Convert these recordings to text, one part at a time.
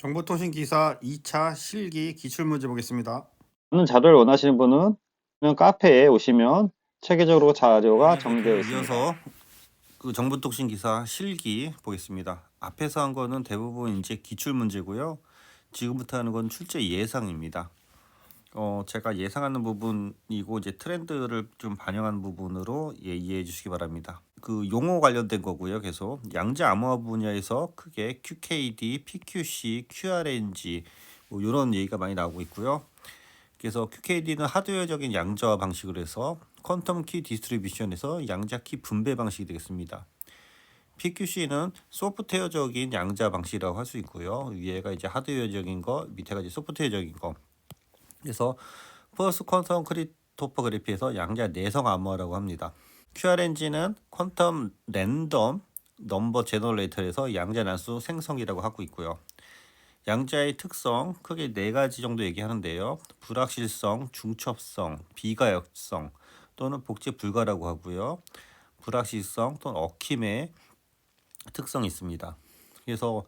정보통신기사 2차 실기 기출문제 보겠습니다. 없는 자료를 원하시는 분은 그냥 카페에 오시면 체계적으로 자료가 정리되어 있습니다. 이어서 그 정보통신기사 실기 보겠습니다. 앞에서 한 거는 대부분 이제 기출문제고요. 지금부터 하는 건 출제 예상입니다. 어, 제가 예상하는 부분이고 이제 트렌드를 좀 반영한 부분으로 예, 이해해 주시기 바랍니다. 그 용어 관련된 거고요. 계속 양자 암호화 분야에서 크게 QKD, PQC, QRNG 뭐 이런 얘기가 많이 나오고 있고요. 그래서 QKD는 하드웨어적인 양자화 방식을 해서 퀀텀 키 디스트리뷰션에서 양자 키 분배 방식이 되겠습니다. PQC는 소프트웨어적인 양자 방식이라고 할 수 있고요. 위에가 이제 하드웨어적인 거, 밑에가 이제 소프트웨어적인 거. 그래서 퍼스 퀀텀 크리토포그래피에서 양자 내성 암호화라고 합니다. QRNG는 퀀텀 랜덤 넘버 제너레이터에서 양자 난수 생성이라고 하고 있고요. 양자의 특성 크게 네 가지 정도 얘기하는데요. 불확실성, 중첩성, 비가역성 또는 복제 불가라고 하고요. 불확실성 또는 얽힘의 특성이 있습니다. 그래서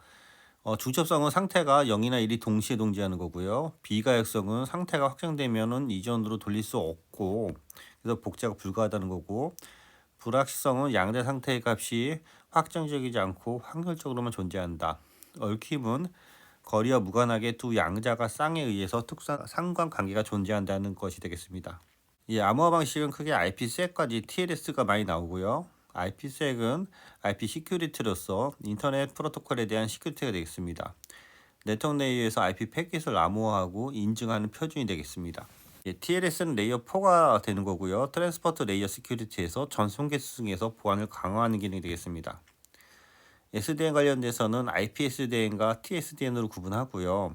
어, 중첩성은 상태가 0이나 1이 동시에 동지하는 거고요. 비가역성은 상태가 확정되면은 이전으로 돌릴 수 없고 그래서 복제가 불가하다는 거고 불확실성은 양대 상태의 값이 확정적이지 않고 확률적으로만 존재한다. 얽힘은 거리와 무관하게 두 양자가 쌍에 의해서 특수한 상관관계가 존재한다는 것이 되겠습니다. 이 암호화 방식은 크게 IPsek까지 TLS가 많이 나오고요. IPsek은 IP 시큐리티로서 인터넷 프로토콜에 대한 시큐리티가 되겠습니다. 네트워크 레이어에서 IP 패킷을 암호화하고 인증하는 표준이 되겠습니다. 예, TLS는 레이어 4가 되는 거고요. 트랜스포트 레이어 시큐리티에서 전송 계층에서 보안을 강화하는 기능이 되겠습니다. SDN 관련돼서는 IPSDN과 TSDN으로 구분하고요.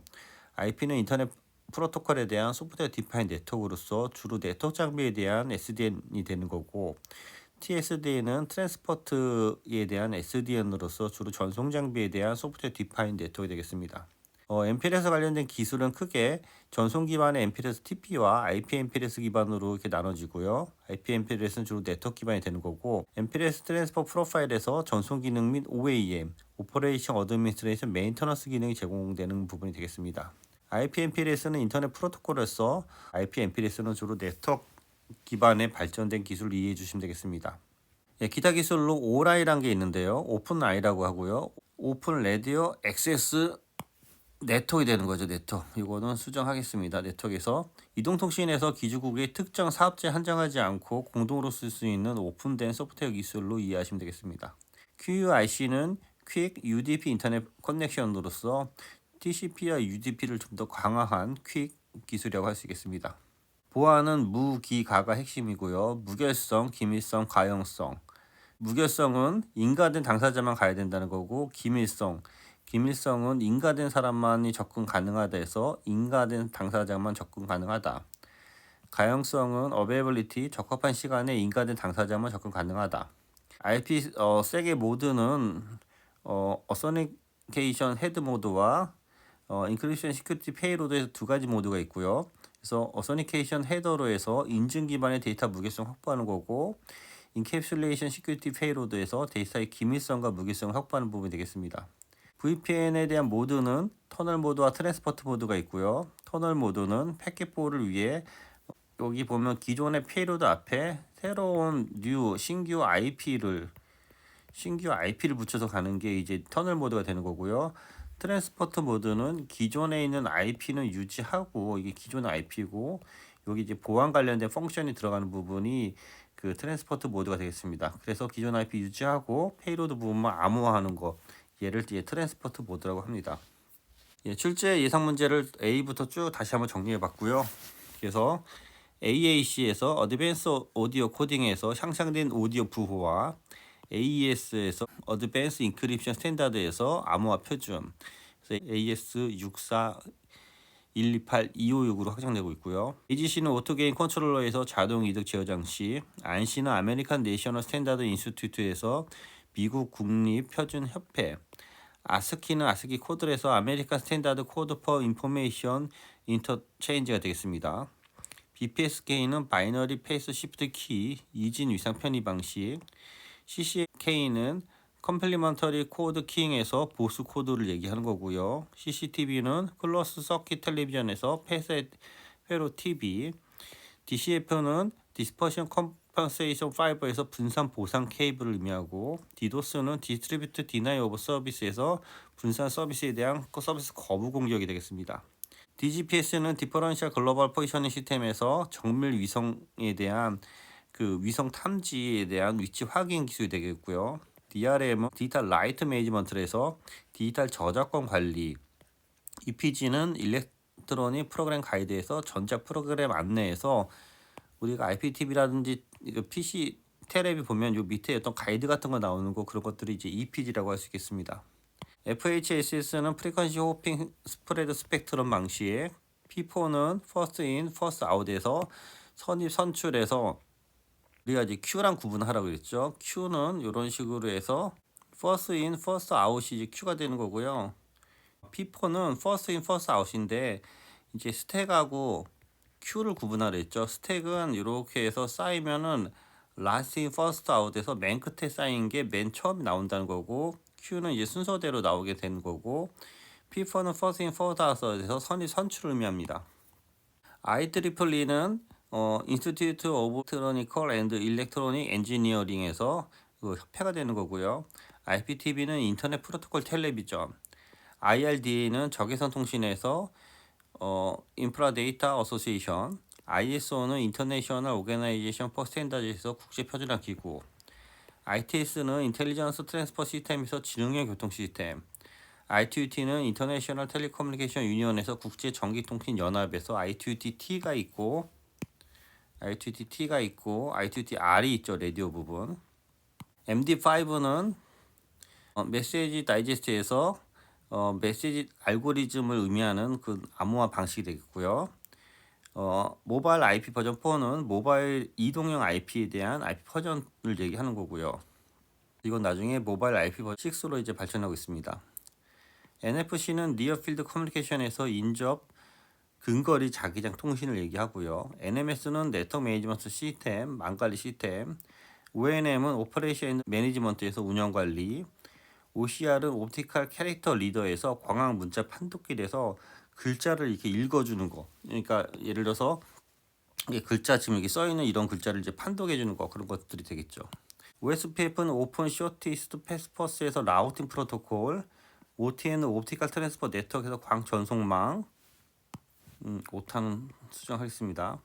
IP는 인터넷 프로토콜에 대한 소프트웨어 디파인 네트워크로서 주로 네트워크 장비에 대한 SDN이 되는 거고 TSDN은 트랜스포트에 대한 SDN으로서 주로 전송 장비에 대한 소프트웨어 디파인 네트워크가 되겠습니다. 어, MPLS 관련된 기술은 크게 전송 기반의 MPLS TP와 IP MPLS 기반으로 이렇게 나눠지고요. IP MPLS는 주로 네트워크 기반이 되는 거고, MPLS 트랜스퍼 프로파일에서 전송 기능 및 OAM, 오퍼레이션 어드미니스트레이션 메인터넌스 기능이 제공되는 부분이 되겠습니다. IP MPLS는 인터넷 프로토콜로서 IP MPLS는 주로 네트워크 기반의 발전된 기술을 이해해 주시면 되겠습니다. 예, 기타 기술로 ORI라는 게 있는데요. 오픈AI라고 하고요. 오픈 레디오 액세스 네트워크가 되는 거죠. 네트워크. 이거는 수정하겠습니다. 네트워크에서 이동통신에서 기주국의 특정 사업자에 한정하지 않고 공동으로 쓸 수 있는 오픈된 소프트웨어 기술로 이해하시면 되겠습니다. QUIC는 Quick UDP 인터넷 커넥션으로서 TCP와 UDP를 좀 더 강화한 Quick 기술이라고 할 수 있겠습니다. 보안은 무기가가 핵심이고요. 무결성, 기밀성, 가용성. 무결성은 인가된 당사자만 가야 된다는 거고 기밀성, 기밀성은 인가된 사람만이 접근 가능하다 해서 인가된 당사자만 접근 가능하다. 가용성은 availability, 적합한 시간에 인가된 당사자만 접근 가능하다. IP 어, 세계 모드는 어, authentication 헤드 모드와 어, encryption security payload에서 두 가지 모드가 있고요. 그래서 authentication 헤더로 해서 인증 기반의 데이터 무게성 확보하는 거고 encapsulation security payload에서 데이터의 기밀성과 무게성을 확보하는 부분이 되겠습니다. VPN에 대한 모드는 터널 모드와 트랜스포트 모드가 있고요. 터널 모드는 패킷볼을 위해 여기 보면 기존의 페이로드 앞에 새로운 뉴 신규 IP를 신규 IP를 붙여서 가는 게 이제 터널 모드가 되는 거고요. 트랜스포트 모드는 기존에 있는 IP는 유지하고 이게 기존의 IP고 여기 이제 보안 관련된 펑션이 들어가는 부분이 그 트랜스포트 모드가 되겠습니다. 그래서 기존 IP 유지하고 페이로드 부분만 암호화하는 거 얘를 이제 트랜스포트 모드라고 합니다. 예, 출제 예상 문제를 A부터 쭉 다시 한번 정리해 봤고요. 그래서 AAC에서 어드밴스 오디오 코딩에서 향상된 오디오 부호와 AES에서 어드밴스 인크립션 스탠다드에서 암호화 표준 AS 64 128 256으로 확정되고 있고요. AGC는 오토게임 컨트롤러에서 자동 이득 제어 장치, 안시는 아메리칸 내셔널 스탠다드 인스튜트에서 미국 국립 표준 협회, 아스키는 아스키 코드에서 아메리칸 스탠다드 코드 퍼 인포메이션 인터체인지가 되겠습니다. BPSK는 바이너리 페이스 시프트 키 이진 위상 편의 방식, CCK는 컴플리먼터리 코드 키잉에서 보스 코드를 얘기하는 거고요. CCTV는 클로스 서킷 텔레비전에서 폐쇄 회로 TV, DCF는 디스퍼션 컴 pen세이션 파이버에서 분산 보상 케이블을 의미하고 디도스는 디스트리뷰트 디나이 오브 서비스에서 분산 서비스에 대한 서비스 거부 공격이 되겠습니다. DGPS는 디퍼런셜 글로벌 포지셔닝 시스템에서 정밀 위성에 대한 그 위성 탐지에 대한 위치 확인 기술이 되겠고요. DRM은 디지털 라이트 매니지먼트에서 디지털 저작권 관리, EPG는 일렉트로닉 프로그램 가이드에서 전자 프로그램 안내에서 우리가 IPTV라든지 PC 테레비 보면 요 밑에 어떤 가이드 같은 거 나오는 거 그런 것들이 이제 EPG라고 할 수 있겠습니다. FHSS는 프리퀀시 호핑 스프레드 스펙트럼 방식, P4는 퍼스트 인, 퍼스트 아웃에서 선입 선출해서 우리가 이제 Q랑 구분하라고 그랬죠. Q는 이런 식으로 해서 first in, first out이 이제 Q가 되는 거고요. P4는 first in, first out인데 이제 스택하고 Q를 구분하라 했죠. 스택은 이렇게 해서 쌓이면은 in, first out에서 맨 끝에 쌓인 게 맨 처음에 나온다는 거고 Q는 이제 순서대로 나오게 되는 거고 P4는 first in, first out에서 선이 선출을 의미합니다. IEEE는 어, Institute of Electronical and Electronic Engineering에서 그 협회가 되는 거고요. IPTV는 인터넷 프로토콜 텔레비전, IRDA는 적외선 통신에서 어, 인프라 데이터 어소시에이션, ISO는 인터내셔널 오게나이제이션 포 스탠다드에서 국제 표준화 기구, ITS는 인텔리전스 트랜스퍼 시스템에서 지능형 교통 시스템, ITUT는 인터내셔널 텔레커뮤니케이션 유니언에서 국제 전기통신 연합에서 ITUT-T가 있고 ITUT-T가 있고 ITUT-R이 있죠 라디오 부분. MD5는 어, 메시지 다이제스트에서 어, 메시지 알고리즘을 의미하는 그 암호화 방식이 되겠고요. 어, 모바일 IP 버전 4는 모바일 이동형 IP에 대한 IP 버전을 얘기하는 거고요. 이건 나중에 모바일 IP 버전 6로 이제 발전하고 있습니다. NFC는 니어필드 커뮤니케이션에서 인접 근거리 자기장 통신을 얘기하고요. NMS는 네트워크 매니지먼트 시스템, 망관리 시스템, ONM은 오퍼레이션 매니지먼트에서 운영 관리, OCR은 옵티컬 캐릭터 리더에서 광학 문자 판독기에서 글자를 이렇게 읽어주는 거. 그러니까 예를 들어서 글자 지금 여기 써 있는 이런 글자를 이제 판독해 주는 거 그런 것들이 되겠죠. OSPF는 오픈 쇼티스트 패스퍼스에서 라우팅 프로토콜, OTN은 옵티컬 트랜스퍼 네트워크에서 광 전송망, 음, 5탄 수정하겠습니다.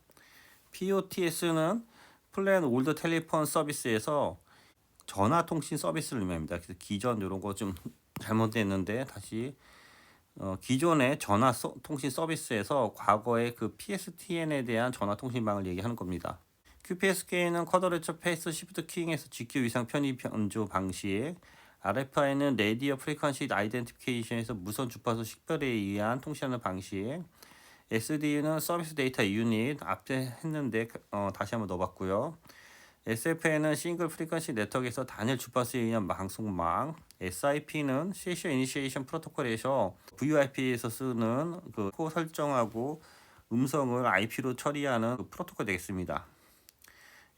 POTS는 플랜 올드 텔레폰 서비스에서 전화 통신 서비스를 의미합니다. 그래서 기존 이런 거 좀 잘못됐는데 다시 어, 기존의 전화 서, 통신 서비스에서 과거의 그 PSTN에 대한 전화 통신망을 얘기하는 겁니다. QPSK는 쿼더레처 페이스 시프트 키잉에서 GQ 이상 편입 변조 방식, RFI는 레디어 프리퀀시 아이덴티피케이션에서 무선 주파수 식별에 의한 통신하는 방식, SD는 서비스 데이터 유닛 앞에 했는데 어, 다시 한번 넣어봤고요. SFN은 싱글 프리퀀시 네트워크에서 단일 주파수에 의한 방송망, SIP는 세션 이니시에이션 프로토콜에서 VoIP에서 쓰는 그 코어 설정하고 음성을 IP로 처리하는 그 프로토콜 되겠습니다.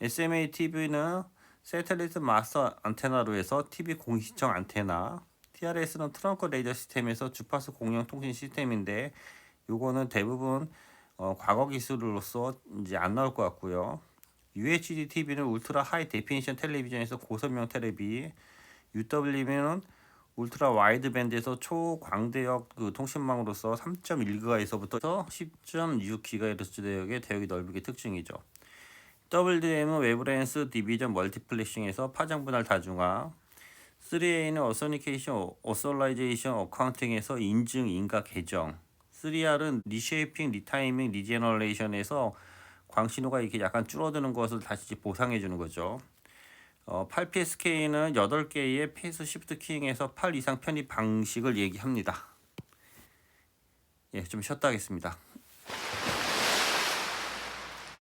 SMA TV는 세텔리트 마스터 안테나로 해서 TV 공시청 안테나, TRS는 트렁크 레이더 시스템에서 주파수 공용 통신 시스템인데 요거는 대부분 어, 과거 기술로서 이제 안 나올 것 같고요. UHD TV는 울트라 하이 데피니션 텔레비전에서 고선명 텔레비, UW는 울트라 와이드 밴드에서 초광대역 그 통신망으로서 3.1GHz부터 10.6GHz 대역의 대역이 넓은 게 특징이죠. WDM은 웨브랜스 디비전 멀티플렉싱에서 파장 분할 다중화, 3A는 어서니케이션 어솔라이제이션 어카운팅에서 인증 인가 계정, 3R은 리쉐이핑 리타이밍 리제너레이션에서 광신호가 이렇게 약간 줄어드는 것을 다시 보상해 주는 거죠. 어, 8PSK는 8개의 페이스 시프트 키잉에서 8 이상 편입 방식을 얘기합니다. 예, 좀 쉬었다 하겠습니다.